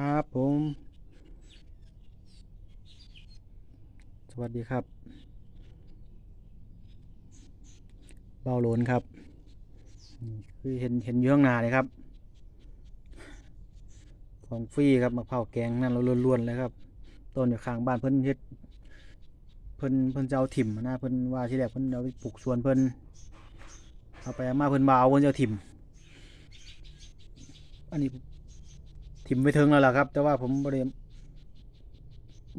ครับผม สวัสดีครับ เบาโหลนครับ คือเห็นเห็นอยู่ข้างหนาเลยครับ ของฟรีครับมะพร้าวแกงนั่นเราล้วนๆเลยครับ ต้นอยู่ข้างบ้านเพิ่นเฮ็ดเพิ่นเพิ่นจะเอาถิ่มนะเพิ่นว่าที่แรกเพิ่นเอาไปปลูกสวนเพิ่นเอาไปมาเพิ่นมาเอาเพิ่นจะเอาถิ่ม อันนี้ ถิ่มไปถึงแล้วล่ะครับ แต่ว่าผมบริ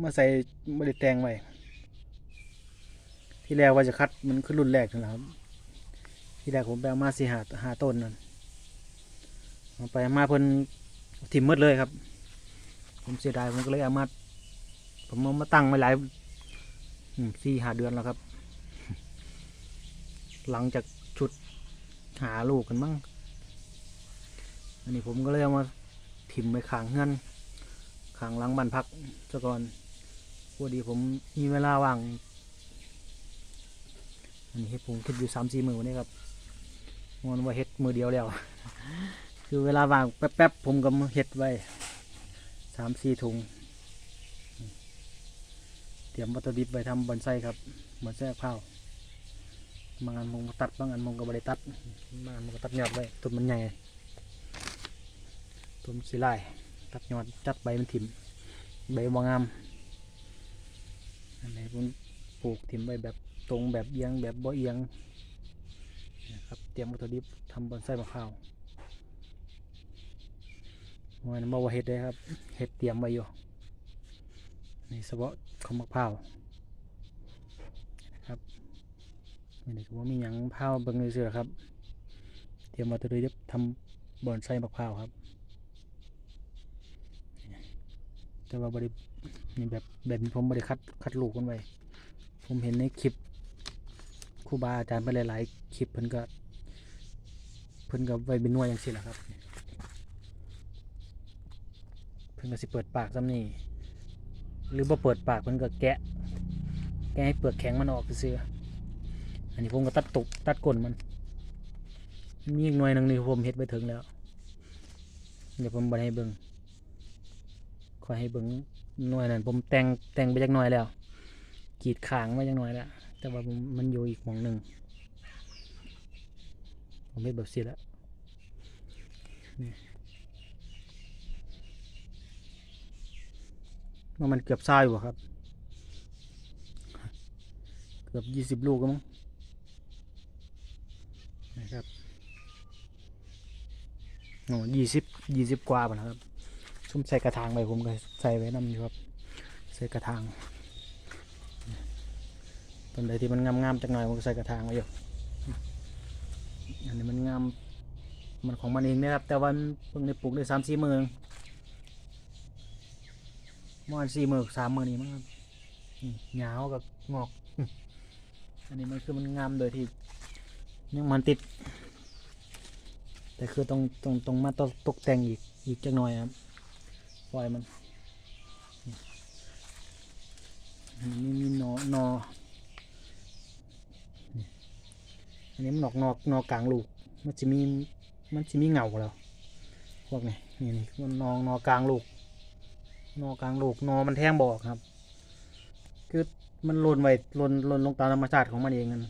มาใส่บริแตงไว้ที่แรกว่าจะคัดมันคือรุ่นแรกนั่นแหละครับที่แรกผมไปเอามาสี่หาหาต้นนั่นเอาไปมาเพิ่นถิ่มหมดเลยครับ ผมเสียดายผมก็เลยเอามาผมเอามาตั้งไว้หลายสี่หาเดือนแล้วครับ หลังจากชุดหาลูกกันมั้งอันนี้ผมก็เลยเอามา ถิ่มไปขางเงินขางหลังบ้านพักซะก่อนพอดีผมมีเวลาว่างอันนี้เฮ็ดผมคิดอยู่สามสี่มือนนี้ครับมันว่าเฮ็ดมือเดียวแล้ว คือเวลาว่างแป๊บๆผมก็มาเฮ็ดไว้สามสี่ถุง เตรียมวัตถุดิบไว้ทำบอนไส้ครับบอนไส้ข้าวบางอันมงตัดบางอันมงก็บริตัดบางอันมงก็ตัดยอดไว้ต้นมันใหญ่ ต้นขี้ไล่ตัดยอดจัดใบมันถิ่มใบบางามอันไหนผมปลูกถิ่มใบแบบตรงแบบเอียงแบบบ่เอียงนะครับเตรียมวัตถุดิบทำบอนไส้มะพร้าวมันบ่ว่าเห็ดได้ครับเห็ดเตรียมไว้อยู่ในี่เฉพาะของมะพร้าวนะครับนี่ก็ว่ามีหยังพร้าวเบิ่งเลยเสือครับ เตรียมวัตถุดิบทำบอนไส้มะพร้าวครับ แต่ว่าบรินี่แบบแบบนี้ผมบริคัดคัดลูกมันไว้ผมเห็นในคลิปครูบาอาจารย์ไปหลายๆคลิปเพิ่นก็เพิ่นก็ไว้เป็นหน่วยอย่างสิแหละครับ เพิ่นก็สิเปิดปากซ้ำนี่หรือบ่เปิดปากเพิ่นก็แกะ แกะให้เปลือกแข็งมันออกซื่ออันนี้ผมก็ตัดตุกตัดก้นมันมันมีอีกหน่วยหนึงนี่ผมเฮ็ดไปถึงแล้ว เดี๋ยวผมบ่ได้ให้เบิ่ง ขอให้เบิ่งหน่วยนั้นผมแต่งแต่งไปจักหน่อยแล้วกีดขางไว้จักหน่อยแล้วแต่ว่ามันอยู่อีกหมองหนึ่งผมไม่แบบเสิแล้วนี่ว่ามันเกือบซ่าอยู่อะครับ เกือบยี่สิบลูกก็มั้งนะครับโอ้ยี่สิบยี่สิบกว่าป่ะนะครับ ซุ่มใส่กระถางไปผมก็ใส่ไว้นำอยู่ครับ ใส่กระถางต้นใดที่มันงามๆจักหน่อยผมก็ใส่กระถางไว้อยู่อันนี้มันงามมันของมันเองนะครับ แต่วันเพิ่งได้ปลูกได้สามสี่มืองมื่อนสี่มือสามมือนี้มั้งครับหยาวกับงอก อันนี้มันคือมันงามโดยที่ยังมันติด แต่คือต้องต้องต้องมาตกตกแต่งอีกอีกจักหน่อยครับ ปล่อยมันอันนี้มีนอนออันนี้มันนอกนอกนอกลางลูก มันจะมีมันจะมีเงาแล้วพวกนี้นี่นี่มันนอนอกลางลูก นอกลางลูกนอมันแท่งบอกครับ คือมันหล่นไว้หล่นหล่นลงตามธรรมชาติของมันเองนั่น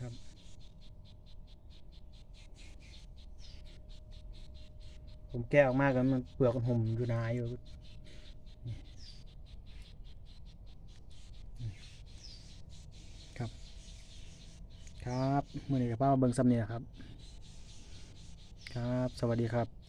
ครับ ผมแกะออกมากันมันเปลือกมันห่มอยู่นาอยู่ครับ ครับมื่อนี้กับป้าเบิงซ้ำเนี่ยครับ ครับ สวัสดีครับ